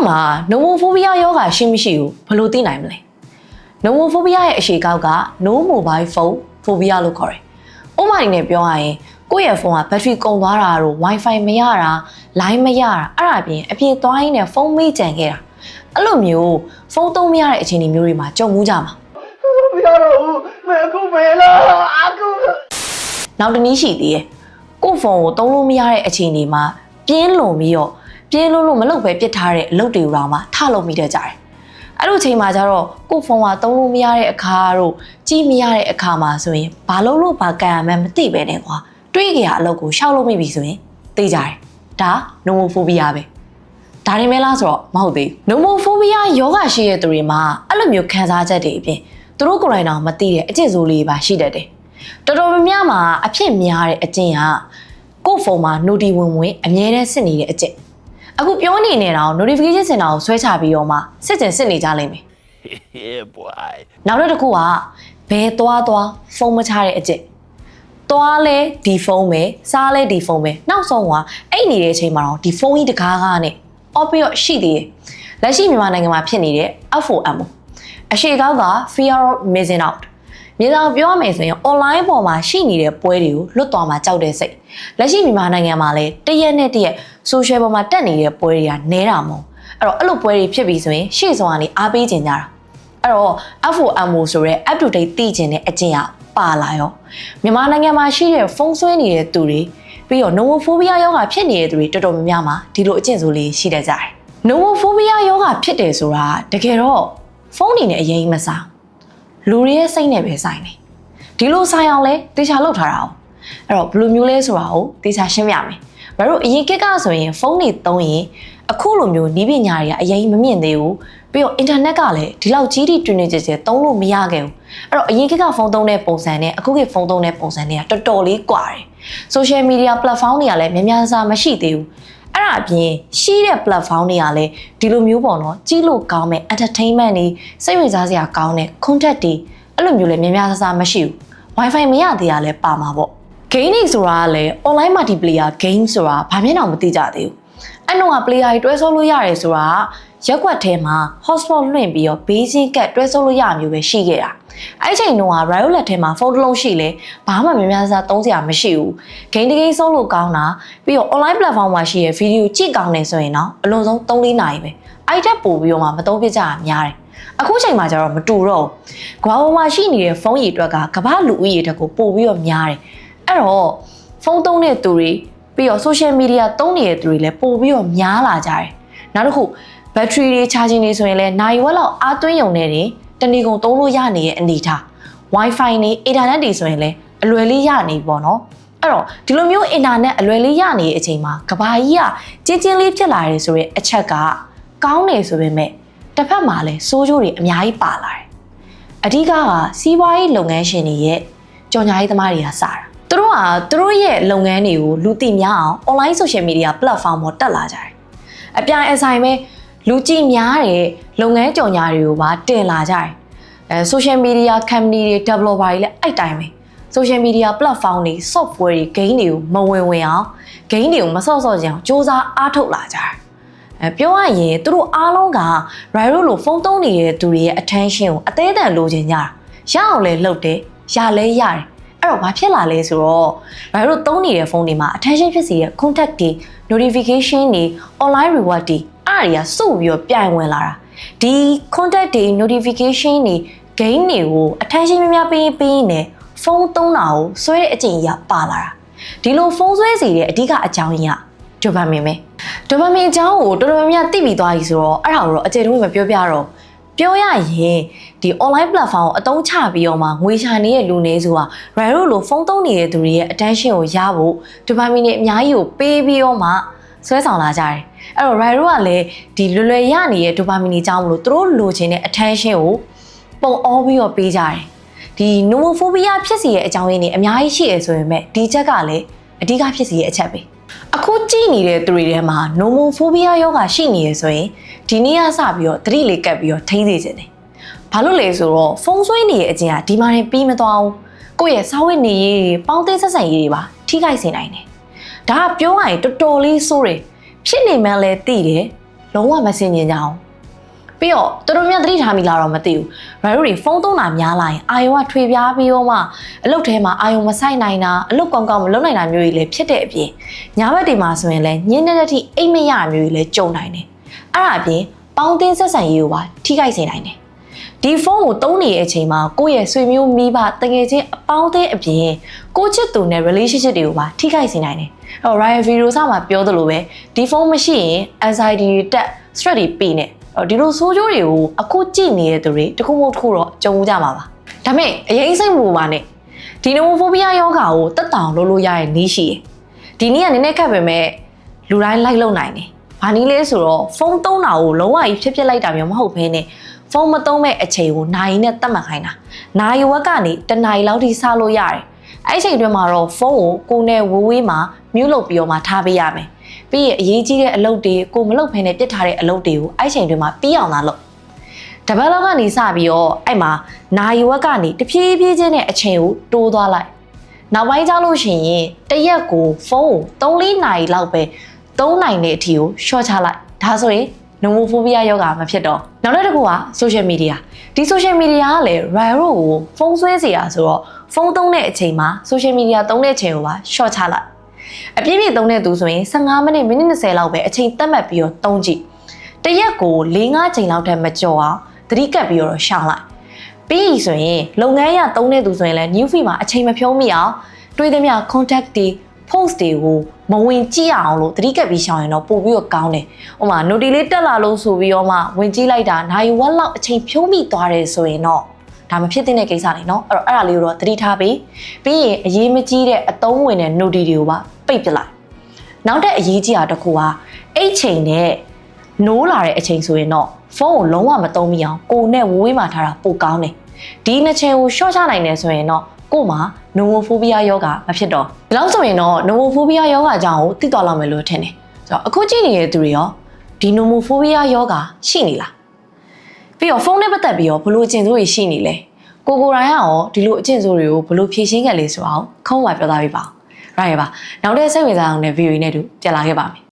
တို့မှာနိုမိုဖိုးဘီးယားယောဂရှိမရှိကိုဘယ်လိုသိနိုင်မလဲနိုမိုဖိုးဘီးယားရဲ့အရှိကောက်က no mobile phone phobia လို့ခေါ်တယ်။ဥပမာအနေနဲ့ပြောရရင်ကိုယ့်ရဲ့ဖုန်းကဘက်ထရီကုန်သွားတာတို့ wifi မရတာ line မရတာအဲ့ဒါအပြင်အပြင်သွားရင်းနဲ့ဖုန်းမေ့ကြံခဲ့တာအဲ့လိုမျိုးဖုန်းသုံးမရတဲ့အခြေအနေမျိုးတွေမှာကြုံမှုကြမှာမရတော့ဘူးမအခုမေလားအခုနောက်တစ်နည်းရှိသေးတယ်ကိုယ့်ဖုန်းကိုသုံးလို့မရတဲ့အခြေအနေမှာပြင်းလွန်ပြီးတော့ ပြင်းလို့လို့မလုပ်ပဲပြစ်ထားတဲ့အလုပ်တွေတော့မှထလုပ်မိတတ်ကြတယ်အဲ့လိုချိန်မှာကျတော့ကိုယ့်ဖုန်းကသုံးလို့မရတဲ့အခါတို့ကြည့်မရတဲ့အခါမှာဆိုရင်ဘာလို့လို့ဘာကန်ရမှန်းမသိပဲနဲ့ကွာတွေးကြရအလုပ်ကိုရှောက်လို့မိပြီဆိုရင်သိကြတယ်ဒါနိုမိုဖိုဘီယာပဲဒါရင်မဲလားဆိုတော့မဟုတ်သေးဘူးနိုမိုဖိုဘီယာယောဂရှိတဲ့သူတွေမှာအဲ့လိုမျိုးခံစားချက်တွေအပြင်သူတို့ကိုယ်တိုင်တော့မသိတဲ့အကျင့်ဆိုးလေးပါရှိတတ်တယ်တော်တော်များများမှာအဖြစ်များတဲ့အကျင့်ကကိုယ့်ဖုန်းမှာ noti ဝင်ဝင်အမြဲတမ်းစစ်နေတဲ့အကျင့် အခုပြောနေနေတာကို notification စင်တာကိုဆွဲချပြီးတော့မှစစ်ကျင်စစ်နေကြလိမ့်မယ် yeah boy နောက်တစ်ခုကဘဲသွားသွားဖုန်းမချတဲ့အကျင့်သွားလဲဒီဖုန်းပဲစားလဲဒီဖုန်းပဲနောက်ဆုံးကအဲ့နေတဲ့အချိန်မှာတော့ဒီဖုန်းကြီးတကားကားနဲ့အော်ပြီးတော့ရှိသေးတယ်လက်ရှိမြန်မာနိုင်ငံမှာဖြစ်နေတဲ့ F4M အရှိကောက်က fear of missing out မြေဆောင်ပြောရမယ်ဆိုရင် online ပေါ်မှာရှိနေတဲ့ပွဲတွေကိုလွတ်သွားမှာကြောက်တဲ့စိတ်လက်ရှိမြန်မာနိုင်ငံမှာလည်းတရက်နဲ့တရက် social ပေါ်မှာတက်နေတဲ့ပွဲတွေကနဲတာမဟုတ်အဲ့တော့အဲ့လိုပွဲတွေဖြစ်ပြီးဆိုရင်ရှေ့ဆောင်ကနေအားပေးကြင်ကြတာအဲ့တော့ F4MO ဆိုရဲ up to date သိကျင်တဲ့အကျင့်ကပါလာရောမြန်မာနိုင်ငံမှာရှိတဲ့ဖုန်းဆွဲနေတဲ့သူတွေပြီးတော့ nomophobia ယောဂဖြစ်နေတဲ့သူတွေတော်တော်များများမှာဒီလိုအကျင့်ဆိုးလေးရှိတတ်ကြတယ် nomophobia ယောဂဖြစ်တယ်ဆိုတာတကယ်တော့ဖုန်းနေနဲ့အရင်မစား လူတွေရဲ့စိတ်နဲ့ပဲဆိုင်တယ်ဒီလိုဆိုင်အောင်လဲတေချာလောက်ထားတာအောင်အဲ့တော့ဘယ်လိုမျိုးလဲဆိုတာကိုတေချာရှင်းပြမယ်ဘာလို့အရင်ကက်ကဆိုရင်ဖုန်းတွေသုံးရင်အခုလိုမျိုးနီးပညာတွေကအရင်မမြင့်သေးဘူးပြီးတော့အင်တာနက်ကလည်းဒီလောက်ကြီးတိတွင်နေကြကြသုံးလို့မရခဲ့ဘူးအဲ့တော့အရင်ကက်ကဖုန်းသုံးတဲ့ပုံစံနဲ့အခုကဖုန်းသုံးတဲ့ပုံစံတွေကတော်တော်လေးကွာတယ် social media platform တွေကလည်းများများစားမရှိသေးဘူး အဲ့ဒါအပြင်ရှိတဲ့ platform တွေကလည်းဒီလိုမျိုးပေါ့နော်ကြီးလို့ကောင်းမဲ့ entertainment တွေစိတ်ဝင်စားစရာကောင်းတဲ့ content တွေအဲ့လိုမျိုးလည်းများများစားစားမရှိဘူး wifi မရသေးတာလည်းပါမှာပေါ့ game တွေဆိုတာကလည်း online multiplayer game ဆိုတာဘာမှတော့မသိကြသေးဘူး အဲ့တော့က player တွေတွဲဆောလို့ရတယ်ဆိုတာကရက်ွက်ထဲမှာ hotspot လွှင့်ပြီးတော့ basic ကတွဲဆောလို့ရမျိုးပဲရှိခဲ့တာအဲ့ချိန်တုန်းက Riot လက်ထဲမှာဖုန်းတစ်လုံးရှိလဲဘာမှများများစားသုံးစရာမရှိဘူး game တစ် game ဆောလို့ကောင်းတာပြီးတော့ online platform မှာရှိရဲ့ video ကြည့်ကောင်းနေဆိုရင်တော့အလွန်ဆုံး3-4နာရီပဲအဲ့တက်ပို့ပြီးတော့မှမသုံးပြကြတာများတယ်အခုချိန်မှာကျတော့မတူတော့ဘူးကမ္ဘာပေါ်မှာရှိနေတဲ့ဖုန်းရည်အတွက်ကကမ္ဘာလူဦးရေတက်ကိုပို့ပြီးတော့များတယ်အဲ့တော့ဖုန်းသုံးတဲ့သူတွေ ပြီးတော့ social media သုံးနေတဲ့သူတွေလည်းပို့ပြီးတော့များလာကြတယ်နောက်တစ်ခု battery တွေ charging တွေဆိုရင်လည်းနိုင်ဝက်လောက်အားသွင်းရုံနဲ့တင်တဏီကုံသုံးလို့ရနေတဲ့အနေထား wifi နဲ့ internet တွေဆိုရင်လည်းအလွယ်လေးရနေပြီပေါ့နော်အဲ့တော့ဒီလိုမျိုး internet အလွယ်လေးရနေတဲ့အချိန်မှာကဘာကြီးကကျင်းချင်းလေးဖြစ်လာတယ်ဆိုရင်အချက်ကကောင်းနေဆိုပေမဲ့တစ်ဖက်မှာလည်းစိုးကျိုးတွေအများကြီးပါလာတယ်အဓိကကစီးပွားရေးလုပ်ငန်းရှင်တွေရဲ့ကြော်ညာရေးသမားတွေကစတာ သူတို့ကသူတို့ရဲ့လုပ်ငန်းတွေကိုလူသိများအောင် online social media platform ပေါ်တက်လာကြတယ်အပြိုင်အဆိုင်ပဲလူကြည့်များတဲ့လုပ်ငန်းကြော်ညာတွေကိုပါတင်လာကြတယ်အဲ social media company တွေ developer တွေလည်းအဲ့တိုင်းပဲ social media platform တွေ software တွေ game တွေကိုမဝင်ဝင်အောင် game တွေကိုမဆော့ဆော့ကြအောင်စ조사အားထုတ်လာကြတယ်အဲပြောရရင်သူတို့အားလုံးက Riot လို့ဖုန်းသုံးနေတဲ့သူတွေရဲ့ attention ကိုအသေးအတန်လိုချင်ကြတာရအောင်လဲလုပ်တယ်ရလဲရတယ် အဲ့တော့ဘာဖြစ်လာလဲဆိုတော့ Riot သုံးနေတဲ့ဖုန်းတွေမှာ attention ဖြစ်စေတဲ့ contact တွေ notification တွေ online reward တွေအဲ့ဒါတွေကစုပြီးတော့ပြိုင်ဝင်လာတာဒီ contact တွေ notification တွေ game တွေကို attention များများပေးပေးနေဖုန်းသုံးတာကိုဆွဲတဲ့အကျင့်ကြီးကပါလာတာဒီလိုဖုန်းဆွဲစီတဲ့အဓိကအကြောင်းရင်းကဒိုပါမင်ပဲဒိုပါမင်အကြောင်းကိုတော်တော်များများသိပြီးသွားပြီဆိုတော့အဲ့ဒါကိုတော့အကျယ်တုံးမပြောပြတော့ ပြောရရင်ဒီ online platform ကိုအသုံးချပြီးတော့မှငွေရှာနေတဲ့လူနေဆိုတာ Raro လို့ဖုန်းသုံးနေတဲ့သူတွေရဲ့ attention ကိုရဖို့ဒိုပါမင်နဲ့အများကြီးကိုပေးပြီးတော့မှဆွဲဆောင်လာကြတယ်အဲ့တော့ Raro ကလည်းဒီလွယ်လွယ်ရနေတဲ့ဒိုပါမင်ကြီးအကြောင်းမလို့သူတို့လိုချင်တဲ့ attention ကိုပုံအောပြီးတော့ပေးကြတယ်ဒီ nomophobia ဖြစ်စီရဲ့အကြောင်းရင်းတွေအများကြီးရှိရဆိုပေမဲ့ဒီချက်ကလည်းအဓိကဖြစ်စီရဲ့အချက်ပဲ အခုကြည့်နေတဲ့သူတွေထဲမှာ nomophobia ယောဂရှိနေရဆိုရင်ဒီနေ့ကစပြီးတော့သတိလေးကပ်ပြီးတော့ထိန်းစေချင်တယ်ဘာလို့လဲဆိုတော့ဖုန်းဆွဲနေရဲ့အကျင့်ကဒီမှာရင်ပြီးမသွားဘူးကိုယ့်ရဲ့စားဝတ်နေရေးတွေပေါင်းသိဆက်ဆံရေးတွေပါထိခိုက်စေနိုင်တယ်ဒါကပြောရရင်တော်တော်လေးဆိုးတယ်ဖြစ်နေမှန်းလဲသိတယ်လုံးဝမစင်ញင်ကြအောင် ပြီးတော့တော်တော်များများသတိထားမိလားတော့မသိဘူးရိုင်တို့တွေဖုန်းသုံးတာများလာရင်အာယုံကထွေပြားပြီးတော့မှအလုပ်ထဲမှာအာယုံမဆိုင်နိုင်တာအလုပ်ကောင်းကောင်းမလုပ်နိုင်တာမျိုးတွေလည်းဖြစ်တဲ့အပြင်ညာဘက်တွေမှာဆိုရင်လည်းညင်းနေတဲ့ထိအိတ်မရမျိုးတွေလည်းကြုံနိုင်တယ်အဲ့ဒါအပြင်ပေါင်းတင်းဆက်ဆံရေးကိုပါထိခိုက်စေနိုင်တယ်ဒီဖုန်းကိုတုံးနေတဲ့အချိန်မှာကိုယ့်ရဲ့ဆွေမျိုးမိဘတငယ်ချင်းအပေါင်းအသင်းအပြင်ကိုချစ်သူနဲ့ relationship တွေကိုပါထိခိုက်စေနိုင်တယ်။အဲ့တော့ Ryan Video ဆမှာပြောသလိုပဲဒီဖုန်းမရှိရင် anxiety တွေတက် stress တွေပြီးနေအဲ့တော့ ဒီလိုဆိုးကျိုးတွေကိုအခုကြည့်နေတဲ့သူတွေတစ်ခုမဟုတ်တစ်ခုတော့ကြုံကြမှာပါ။ဒါပေမဲ့အရင်စိတ်မပူပါနဲ့ဒီ nomophobia ယောဂါကိုတက်တောင်လုပ်လို့ရရဲ့နည်းရှိတယ်။ဒီနည်းကနည်းနည်းခက်ပေမဲ့လူတိုင်းလိုက်လုံနိုင်တယ်။ဘာနည်းလဲဆိုတော့ဖုန်းသုံးတာကိုလုံးဝကြီးဖြစ်ဖြစ်လိုက်တာမျိုးမဟုတ်ဘဲနဲ့ဖုန်းမသုံးမဲ့အချိန်ကိုနိုင်နဲ့တတ်မှတ်ခိုင်းတာနိုင်ဝက်ကနေတနိုင်လောက်ထိစလို့ရတယ်အဲ့ဒီအချိန်တွင်းမှာတော့ဖုန်းကိုကိုယ်နဲ့ဝေးဝေးမှာမြုပ်လုပ်ပြီးတော့မှထားပေးရမယ် ပြီးရင်အရေးကြီးတဲ့အလုပ်တွေကိုမလုပ်ဖ ೇನೆ ပြစ်ထားတဲ့အလုပ်တွေကိုအဲ့ဒီအချိန်တွင်းမှာပြီးအောင်သာလုပ်တပတ်လောက်ကနေစပြီးတော့အဲ့မှာနိုင်ဝက်ကနေတဖြည်းဖြည်းချင်းနဲ့အချိန်ကိုတိုးသွားလိုက်နောက်ပိုင်းကျလို့ရှိရင်တရက်ကိုဖုန်းကို3-4နာရီလောက်ပဲ3နိုင်တဲ့အထိကို short ချလိုက်ဒါဆိုရင် nomophobia ယောဂမဖြစ်တော့နောက်တစ်ခုက social media ဒီ social media ကလည်း viral ကိုဖုန်းဆွဲစေတာဆိုတော့ဖုန်းသုံးတဲ့အချိန်မှာ social media သုံးတဲ့အချိန်ကိုပါ short ချလိုက် အပြည့်ပြည့်သုံးတဲ့သူဆိုရင်15မိနစ်မိနစ်20လောက်ပဲအချိန်သတ်မှတ်ပြီးတော့သုံးကြည့်တရက်ကို4-5ချိန်လောက်ထက်မကျော်အောင်သတိကပ်ပြီးတော့ရှောင်လိုက်ပြီးပြီဆိုရင်လုပ်ငန်းရသုံးတဲ့သူဆိုရင်လည်း new feed မှာအချိန်မဖြုံးမိအောင်တွေးသမျှ contact တွေ post တွေကိုမဝင်ကြည့်အောင်လို့သတိကပ်ပြီးရှောင်ရင်တော့ပို့ပြီးတော့ကောင်းတယ်။ဥပမာ note လေးတက်လာလို့ဆိုပြီးတော့မှဝင်ကြည့်လိုက်တာနိုင်ဝက်လောက်အချိန်ဖြုံးမိသွားတယ်ဆိုရင်တော့ ဒါမဖြစ်သင့်တဲ့ကိစ္စလေနော်အဲ့တော့အဲ့ဒါလေးကိုတော့သတိထားပြီးပြီးရင်အရေးမကြီးတဲ့အသုံးဝင်တဲ့ note တွေကိုပါပိတ်ပစ်လိုက်နောက်တဲ့အရေးကြီးတာတစ်ခုကအဲ့ချိန်နဲ့နိုးလာတဲ့အချိန်ဆိုရင်တော့ဖုန်းကိုလုံးဝမသုံးမိအောင်ကိုယ်နဲ့ဝေးဝေးမှထားတာပိုကောင်းတယ်ဒီနှစ်ချိန်ကို short ချနိုင်တယ်ဆိုရင်တော့ကို့မှာ nomophobia ယောဂမဖြစ်တော့ဒီလောက်ဆိုရင်တော့ nomophobia ယောဂအကြောင်းကိုသိသွားလောက်မယ်လို့ထင်တယ်ဆိုတော့အခုကြည့်နေတဲ့သူတွေရောဒီ nomophobia ယောဂရှိနေလား ပြီးတော့ဖုန်းနဲ့ပတ်သက်ပြီးတော့ဘလို့အကျင့်ဆိုးတွေရှိနေလဲကိုကိုရိုင်းကရောဒီလိုအကျင့်ဆိုးတွေကိုဘလို့ဖြေရှင်းခဲ့လဲဆိုအောင်ခုံးဝါပြောသားပေးပါအောင်ရရပါနောက်တဲ့စိတ်ဝင်စားအောင်တဲ့ video နဲ့တူပြန်လာခဲ့ပါမယ်